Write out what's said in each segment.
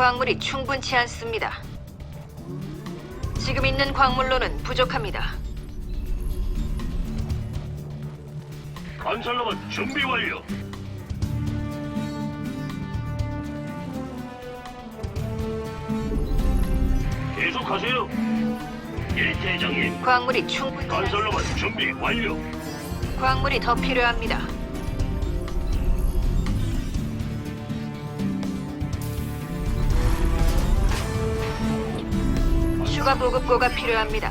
광물이 충분치 않습니다. 지금 있는 광물로는 부족합니다. 건설로봇 준비 완료. 계속하세요. 예, 대장님. 광물이 충분치 않... 건설로봇 준비 완료. 광물이 더 필요합니다. 추가 보급고가 필요합니다.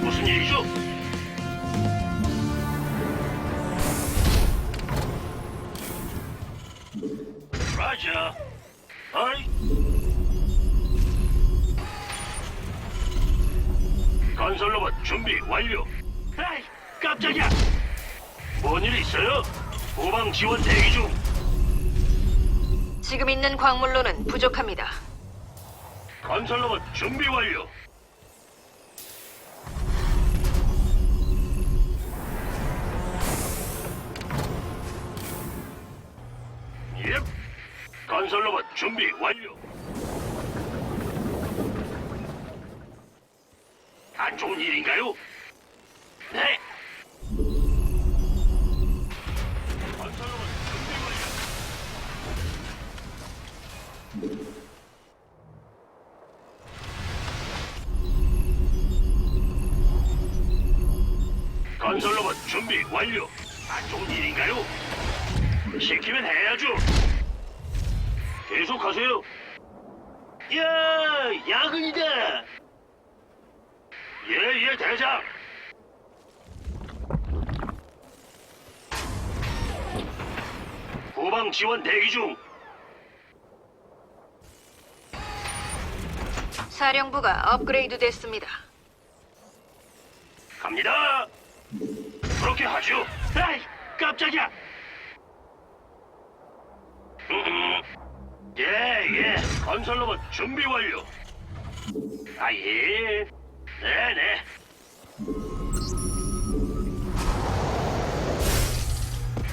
무슨 일이죠? 라자. 아이. 건설 로봇 준비 완료. 에이, 깜짝이야. 뭔 일 있어요? 후방 지원 대기 중. 지금 있는 광물로는 부족합니다. 건설로봇 준비 완료. 예. 건설로봇 준비 완료. 안 좋은 일인가요? 네. 건설로봇 준비 완료. 안 좋은 일인가요? 시키면 해야죠. 계속하세요. 야, 야근이다. 예, 예, 대장. 후방 지원 대기 중. 사령부가 업그레이드 됐습니다. 갑니다. 그렇게 하죠. 에이, 깜짝이야. 음, 예, 예. 건설로봇 준비 완료. 아, 예. 네, 네.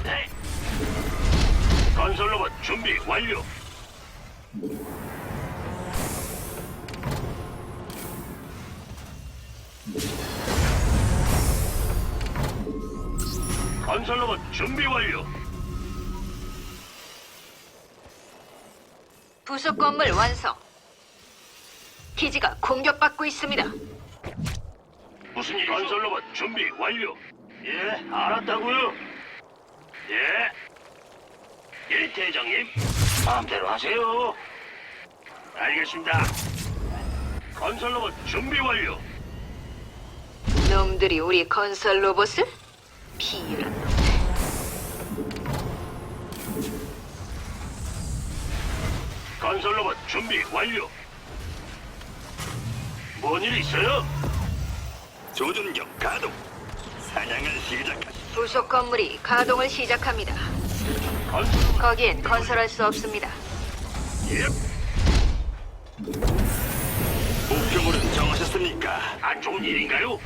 네. 건설로봇 준비 완료. 건설로봇 준비 완료. 부속 건물 완성. 기지가 공격받고 있습니다. 무슨 일? 건설로봇 준비 완료. 예, 알았다고요. 예. 예, 대장님. 마음대로 하세요. 알겠습니다. 건설로봇 준비 완료. 놈들이 우리 건설 로봇을 놈. 건설로봇 준비 완료. 뭔 일 있어요? 조준경 가동. 사냥을 시작하시. 부속 건물이 가동을 시작합니다. 건설로봇 거기엔 건설할 수 없습니다. 예. 목표물은 정하셨습니까? 안 좋은 일인가요?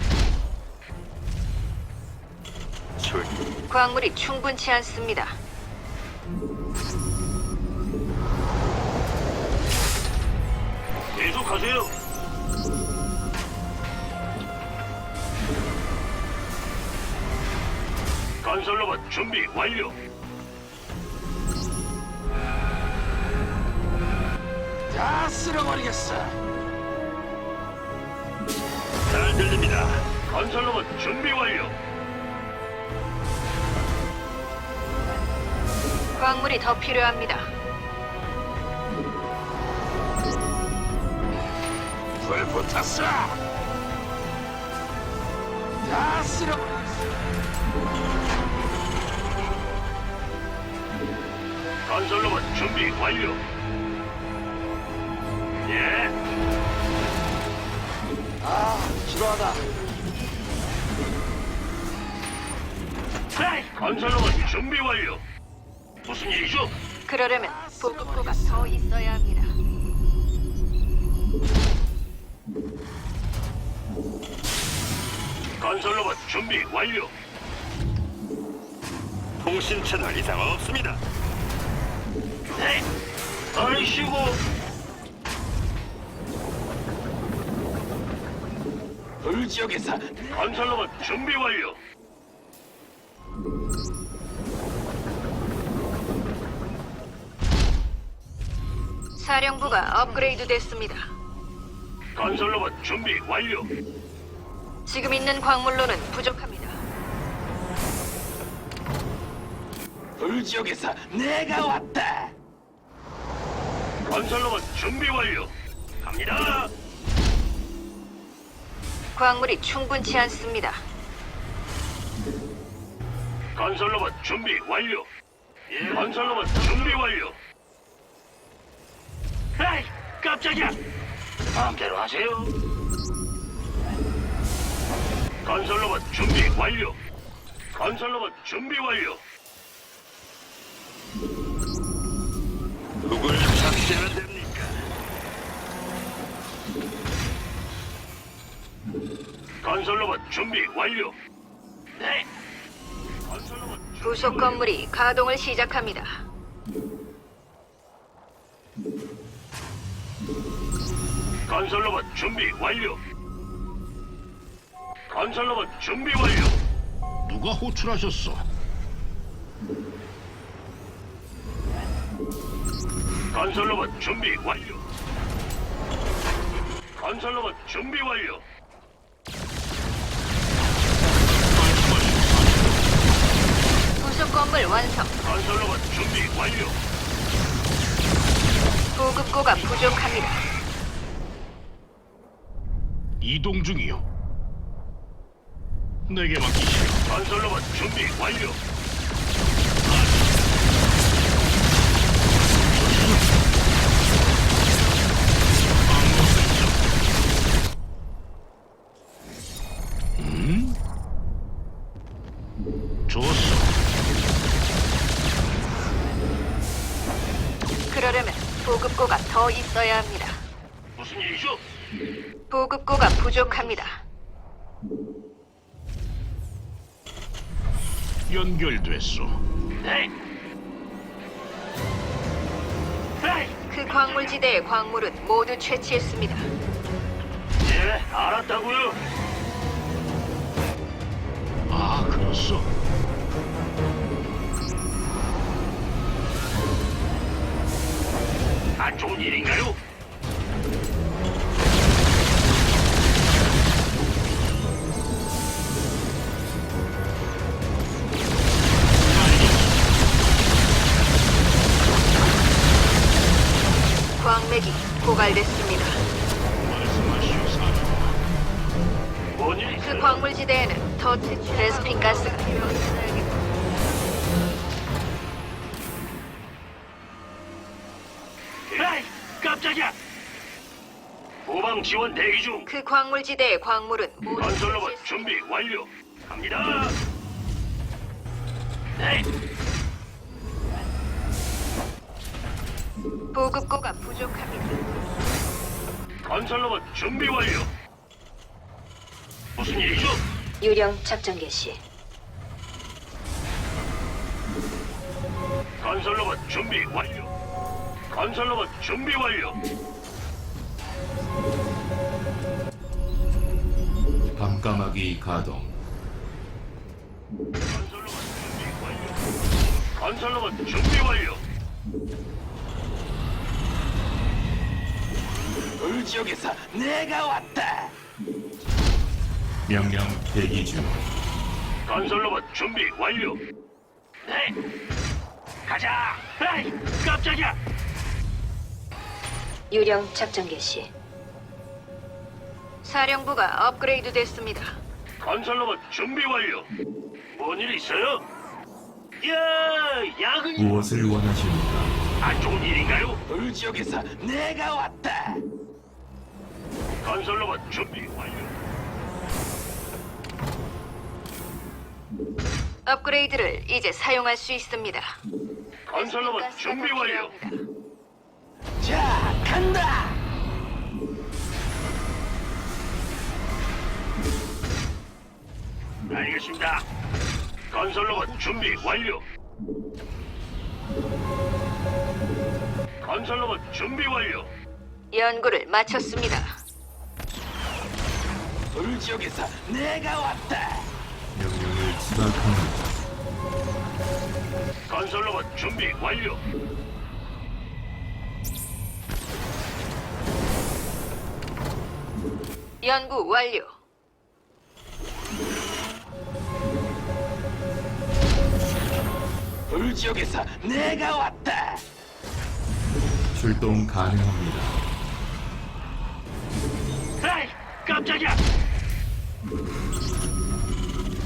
출. 광물이 충분치 않습니다. 계속하세요. 건설로봇 준비 완료. 다 쓸어버리겠어. 잘 들립니다. 건설로봇 준비 완료. 광물이 더 필요합니다. 불 붙었어. 다 쓸어버리겠어. 건설로봇 준비 완료. 예, 아, 지루하다. 건설로봇 준비 완료. 무슨 일이죠? 그러려면 보급고가 더 있어야 합니다. 건설로봇 준비 완료. 통신 채널 이상 없습니다. 네. 아이씨고. 불지역에서 건설로봇 준비 완료. 사령부가 업그레이드 됐습니다. 건설로봇 준비 완료. 지금 있는 광물로는 부족합니다. 불지역에서 내가 왔다. 건설로봇 준비 완료. 갑니다. 광물이 충분치 않습니다. 건설로봇 준비 완료. 예, 건설로봇 준비 완료. 에이, 깜짝이야. 마음대로 하세요. 건설 로봇 준비 완료. 건설 로봇 준비 완료. 누굴 잡시면 됩니까? 건설 로봇 준비 완료. 네. 건설 로봇 준비 부속 건물이 가동을 시작합니다. 건설로봇 준비 완료. 건설로봇 준비 완료. 누가 호출하셨어? 건설로봇 준비 완료. 건설로봇 준비 완료. 부속 건물 완성. 건설로봇 준비 완료. 보급고가 부족합니다. 이동 중이요. 내게 맡기시오. 건설로봇 준비 완료. 부족합니다. 연결됐소. 네. 에이, 그 광물지대의 광물은 모두 채취했습니다. 예, 알았다고요. 아, 그렇소. 안 좋은 일인가요? 고갈됐습니다. 뭔일 그? 광물지대에는 더 레스핀 가스가 에이, 깜짝이야. 후방 지원 대기 중. 그 광물지대의 광물은 모두 건설로봇. 준비 완료. 갑니다. 네. 보급고가 부족합니다. 건설로봇 준비 완료. 무슨 일이죠? 유령 작전 개시. 건설로봇 준비 완료. 건설로봇 준비 완료. 밤까마귀 가동 건설로봇 준비 완료. 건설로봇 준비 완료. 불지역에서 내가 왔다. 명령 대기 중 건설로봇 준비 완료. 네. 가자. 에이, 깜짝이야. 유령 작전 개시. 사령부가 업그레이드 됐습니다. 건설로봇 준비 완료. 뭔 일 있어요? 야, 야근 무엇을 원하십니까? 안 좋은 일인가요? 불지역에서 내가 왔다. 건설로봇 준비 완료. 업그레이드를 이제 사용할 수 있습니다. 건설로봇 준비 더 완료. 필요합니다. 자, 간다. 알겠습니다. 건설로봇 준비 완료. 건설로봇 준비 완료. 연구를 마쳤습니다. 불지역에서 내가 왔다. 명령을 수락합니다. 건설로봇 준비 완료. 연구 완료. 불지역에서 내가 왔다. 출동 가능합니다. 에이, 깜짝이야.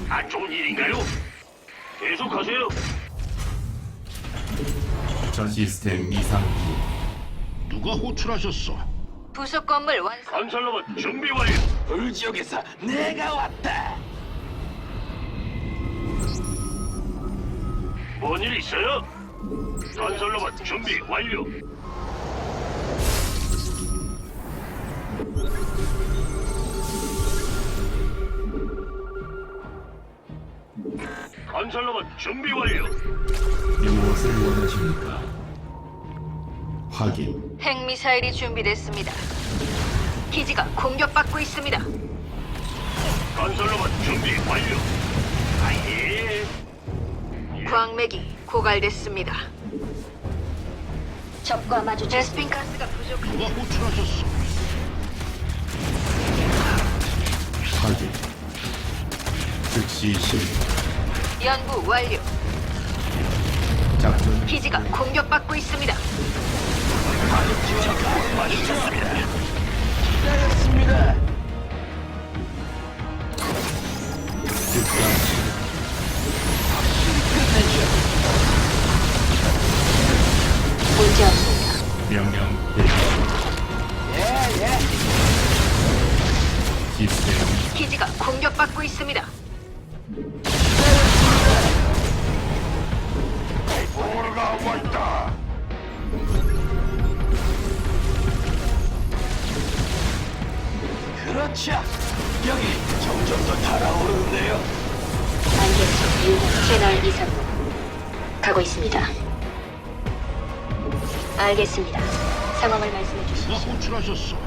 안 좋은 일인가요? 계속하세요. 전 시스템 이상 후 누가 호출하셨어? 부속 건물 완성. 건설로봇 준비 완료. 불지역에서 내가 왔다. 뭔 일 있어요? 건설로봇 준비 완료. 건설로봇 준비 완료. 무엇을 원하십니까? 확인. 핵미사일이 준비됐습니다. 기지가 공격받고 있습니다. 건설로봇 준비 완료. 아예. 광맥이 고갈됐습니다. 적과 마주 베스핀 가스가 부족합니다. 누가 호출하셨어? 확인. 즉시 실행. 연구 완료. 작전 기지가 공격받고 있습니다. 기다렸습니다. 문제 없습니다. 명령. 예, 예. 시스템 기지가 공격받고 있습니다. 그렇죠. 여기 점점 더 달아오르는데요. 안개수 유닛 채널 이상으로 가고 있습니다. 알겠습니다. 상황을 말씀해 주시오. 누가 호출하셨어?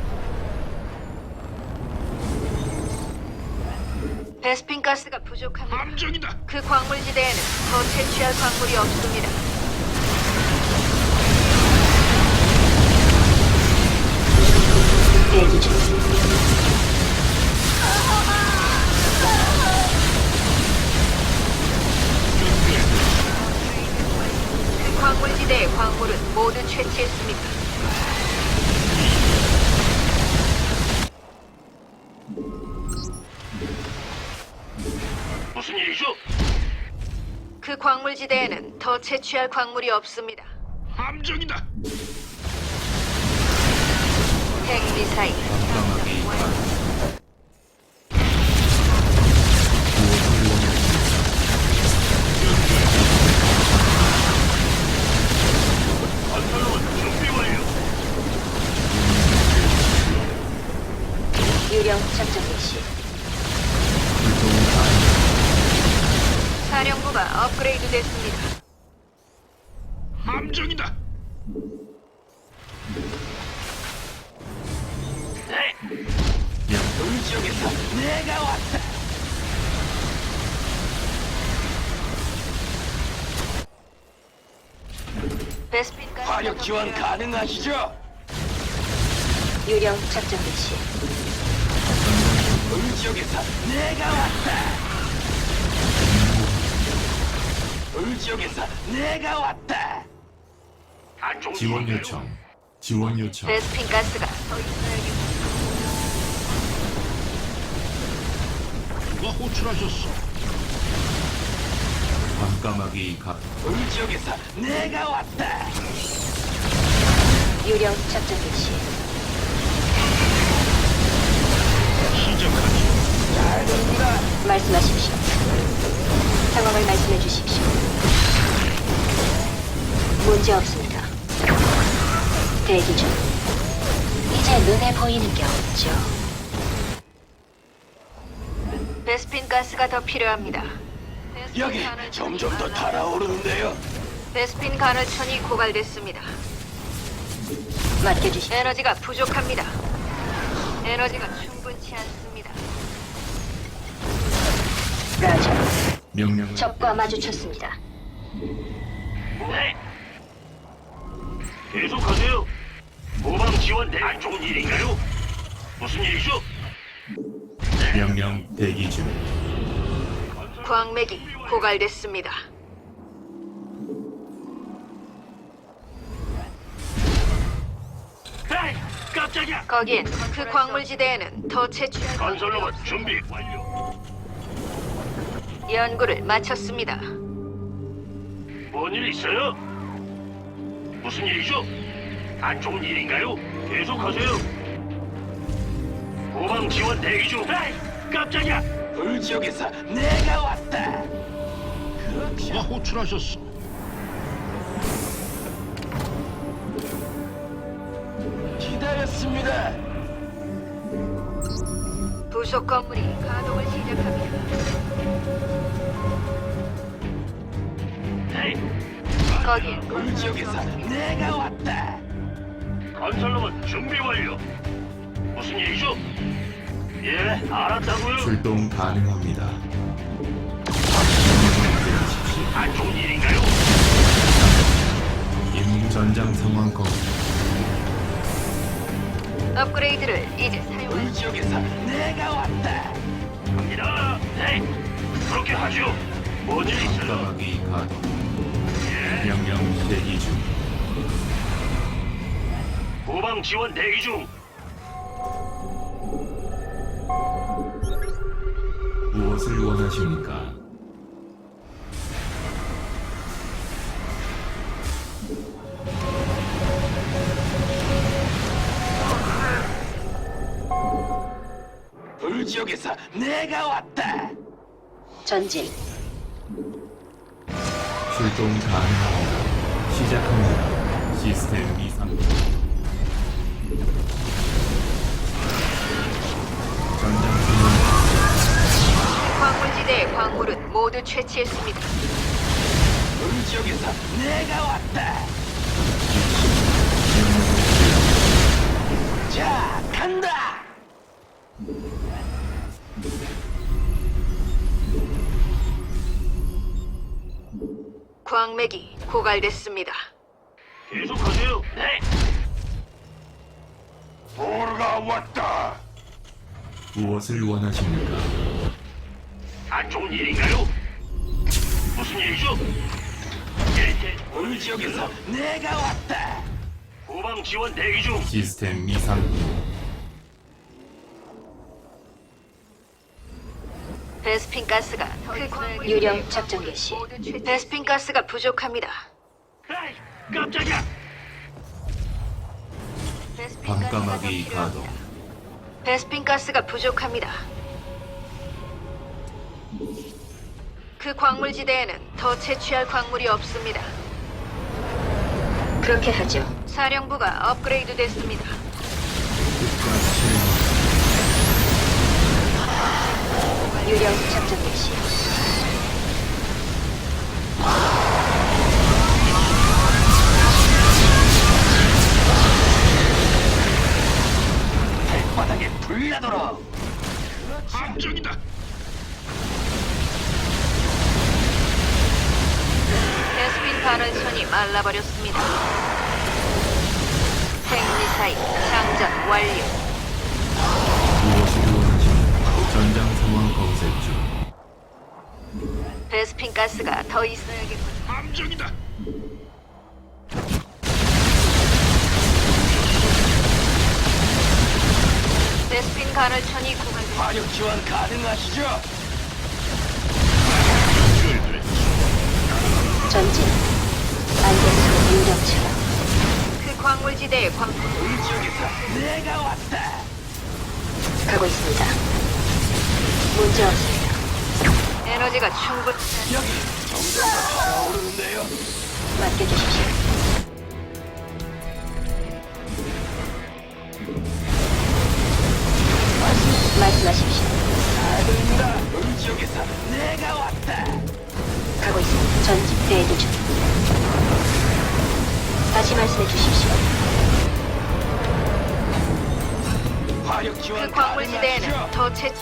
베스핀 가스가 부족합니다. 함정이다. 그 광물지대에는 더 채취할 광물이 없습니다. 대기 중. 광물지대의 광물은 모두 채취했습니다. 무슨 일이죠? 그 광물지대에는 더 채취할 광물이 없습니다. 함정이다. 핵미사일 완료. 화력 더 지원. 가능하시죠? 유령 작전 개시. 불지역에서 내가 왔다. 불지역에서 내가 왔다. 안 좋은 지원? 요청. 지원 요청. 베스핀 가스가 더. 누가 호출하셨어? 밤까마귀 가 불지역에서 내가 왔다. 유령 작전 개시. 시작하지. 잘 됩니다. 말씀하십시오. 상황을 말씀해 주십시오. 문제 없습니다. 대기 중. 이제 눈에 보이는 게 없죠. 베스핀 가스가 더 필요합니다. 여기 점점 더 달아오르는데요. 베스핀 가늘천이 고갈됐습니다. 맡겨주십시오. 에너지가 부족합니다. 에너지가 충분치 않습니다. 라저. 명령 적과 마주쳤습니다. 네. 계속하세요. 후방 지원 대. 안 좋은 일인가요? 무슨 일이죠? 명령 대기 중 광맥이 고갈됐습니다. 깜짝이야. 거기엔 그 광물지대에는 더 채취할 건설 로봇 준비 완료. 연구를 마쳤습니다. 뭔 일 있어요? 무슨 일이죠? 안 좋은 일인가요? 계속하세요. 후방 지원 대기 중. 에이, 깜짝이야. 불지역에서 내가 왔다. 누가 호출하셨어? 기다렸습니다. 부속 건물이 가동을 시작합니다. 에이, 거기엔 불지역에서 내가 왔다. 건설로봇 준비 완료. 무슨 일이죠? 예, 알았다고요. 출동 가능합니다. 안 좋은 일인가요? 임무 전장 상황 검 업그레이드를 이제 사용할 불지역에서 내가 왔다. 갑니다. 네, 그렇게 하죠. 뭔일 있어요? 감가마귀 가동 예, 명령 대기 중 후방 지원 대기 중. 무엇을 원하십니까? 지역에서 내가 왔다. 전진. 출동 가능합니다. 시작합니다. 시스템 이상 광물지대의 광물은 모두 채취했습니다. 불지역에서 내가 왔다. 자, 간다. 광맥이 고갈됐습니다. 계속하세요. 네. 보르가 왔다. 무엇을 원하십니까? 안 좋은 일인가요? 무슨 일이죠? 예, 예. 불지역에서 내가 왔다. 후방 지원 대기 중. 시스템 이상 베스핀 가스가 그 광물 유령 작전 개시. 베스핀 가스가 부족합니다. 에이, 깜짝이야. 베스핀 밤까마귀 가스가 가동 필요합니다. 베스핀 가스가 부족합니다. 그 광물지대에는 더 채취할 광물이 없습니다. 그렇게 하죠. 사령부가 업그레이드 됐습니다. 유령 작전 개시. 발바닥에 불나도록. 함정이다. 베스핀 가는선이 말라버렸습니다. 핵미사일 장전 완료. 무엇을 원하십니까? 전장 상황 베스핀 가스가 더 있어야겠군. 함정이다. 베스핀 가늘천이 고갈됐습니다. 화력 지원 가능하시죠? 전진. 안전수 유령처럼. 그 광물지대의 광물 불지역에서 내가 왔다. 가고 있습니다. 문제 없습니다. 에너지가 충분. 여기 점점 더 달아오르는데요. 맡겨주십시오. 말씀하십시오. 다 들립니다. 불지역에서 내가 왔다. 중. 다시 말씀해 주십시오. 화력 지원 그 광물 지대에는 더 채...